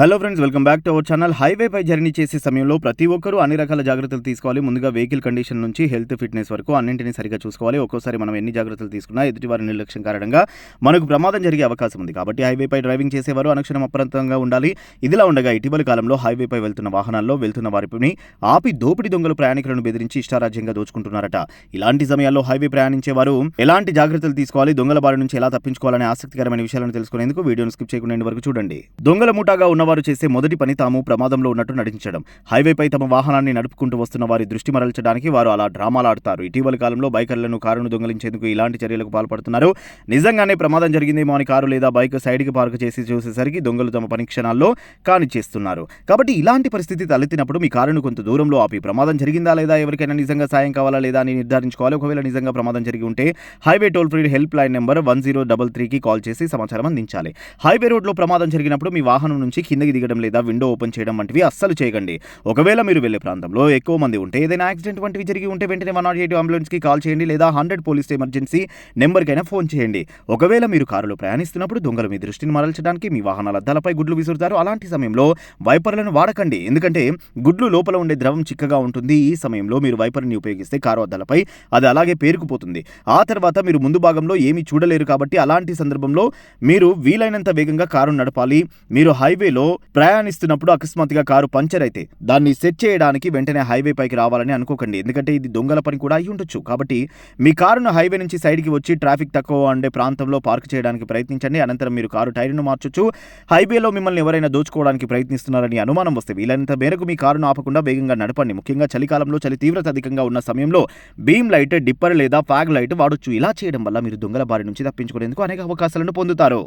Hello friends welcome back to our channel హైవేపై journey చేసే సమయంలో ప్రతి ఒక్కరూ అన్ని రకాల జాగ్రత్తలు తీసుకోవాలి. ముందుగా వెహికల్ కండిషన్ నుంచి హెల్త్ ఫిట్నెస్ వరకు అన్నింటినీ సరిగా చూసుకోవాలి. ఒక్కోసారి మనం ఎన్ని జాగ్రత్తలు తీసుకున్నా ఎదుటివారి నిర్లక్ష్యం కారణంగా మనకు ప్రమాదం జరిగే అవకాశం ఉంది. కాబట్టి హైవేపై డ్రైవింగ్ చేసేవారు అనుక్షణం అప్రమత్తంగా ఉండాలి. ఇదిలా ఉండగా ఇటీవలి కాలంలో హైవేపై వెళ్తున్న వాహనాల్లో వెళ్తున్న వారిని ఆపి దోపిడీ దొంగలు ప్రయాణికులను బెదిరించి ఇష్టారాజ్యంగా దోచుకుంటున్నారట. ఇలాంటి సమయాల్లో హైవే ప్రయాణించే వారు ఎలాంటి జాగ్రత్తలు తీసుకోవాలి? దొంగల బారి నుంచి ఎలా తప్పించుకోవాలనే ఆసక్తికరమైన విషయాలను తెలుసుకునేందుకు వీడియోను స్కిప్ చేయకుండా వరకు చూడండి. దొంగల ముఠాగా ఉన్న వారు చేసే మొదటి పని తాము ప్రమాదంలో ఉన్నట్టు నటించడం. హైవేపై తమ వాహనాన్ని నడుపుకుంటూ వస్తున్న వారి దృష్టి మరల్చడానికి వారు అలా డ్రామాలు ఆడతారు. ఇటీవలి కాలంలో బైకర్లను కారును దొంగలించేందుకు ఇలాంటి చర్యలకు పాల్పడుతున్నారు. నిజంగానే ప్రమాదం జరిగిందేమో అని కారు లేదా బైక్ సైడ్కి పార్క్ చేసి చూసేసరికి దొంగలు తమ పరీక్షణాల్లో కాని కానిచ్చేస్తున్నారు కాబట్టి ఇలాంటి పరిస్థితి తలెత్తినప్పుడు మీ కారును కొంత దూరంలో ఆపి ప్రమాదం జరిగిందా లేదా ఎవరికైనా నిజంగా సాయం కావాలా లేదా అని నిర్ధారించుకోవాలి. ఒకవేళ నిజంగా ప్రమాదం జరిగి ఉంటే highway toll free help line number one zero double త్రీకి కాల్ చేసి సమాచారం అందించాలి. హైవే రోడ్లో ప్రమాదం జరిగినప్పుడు మీ వాహనం నుంచి కిందకి దిగడం లేదా విండో ఓపెన్ చేయడం వంటివి అస్సలు చేయకండి. ఒకవేళ మీరు వెళ్ళే ప్రాంతంలో ఎక్కువ మంది ఉంటే ఏదైనా యాక్సిడెంట్ వంటివి జరిగి ఉంటే వెంటనే వన్ నాట్ ఎయిట్ అంబులెన్స్కి కాల్ చేయండి లేదా హండ్రెడ్ పోలీస్ ఎమర్జెన్సీ నెంబర్కైనా ఫోన్ చేయండి. ఒకవేళ మీరు కారులో ప్రయాణిస్తున్నప్పుడు దొంగలు మీ దృష్టిని మరల్చడానికి మీ వాహనాల అద్దాలపై గుడ్లు విసురుతారు. అలాంటి సమయంలో వైపర్లను వాడకండి. ఎందుకంటే గుడ్లు లోపల ఉండే ద్రవం చిక్కగా ఉంటుంది. ఈ సమయంలో మీరు వైపర్ని ఉపయోగిస్తే కారు అద్దాలపై అది అలాగే పేరుకుపోతుంది. ఆ తర్వాత మీరు ముందు భాగంలో ఏమీ చూడలేరు కాబట్టి అలాంటి సందర్భంలో మీరు వీలైనంత వేగంగా కారు నడపాలి. మీరు హైవేలో హైవేలో ప్రయాణిస్తున్నప్పుడు అకస్మాత్తుగా కారు పంచర్ అయితే దాన్ని సెట్ చేయడానికి వెంటనే హైవే పైకి రావాలని అనుకోకండి. ఎందుకంటే ఇది దొంగల పని కూడా అయి ఉండొచ్చు. కాబట్టి మీ కారును హైవే నుంచి సైడ్కి వచ్చి ట్రాఫిక్ తక్కువ ఉండే ప్రాంతంలో పార్క్ చేయడానికి ప్రయత్నించండి. అనంతరం మీరు కారు టైర్ను మార్చొచ్చు. హైవేలో మిమ్మల్ని ఎవరైనా దోచుకోవడానికి ప్రయత్నిస్తున్నారని అనుమానం వస్తే వీలైనంత మేరకు మీ కారును ఆపకుండా వేగంగా నడపండి. ముఖ్యంగా చలికాలంలో చలి తీవ్రత అధికంగా ఉన్న సమయంలో బీమ్ లైట్ డిప్పర్ లేదా ఫ్యాగ్ లైట్ వాడొచ్చు. ఇలా చేయడం వల్ల మీరు దొంగల బారి నుంచి తప్పించుకునేందుకు అనేక అవకాశాలను పొందుతారు.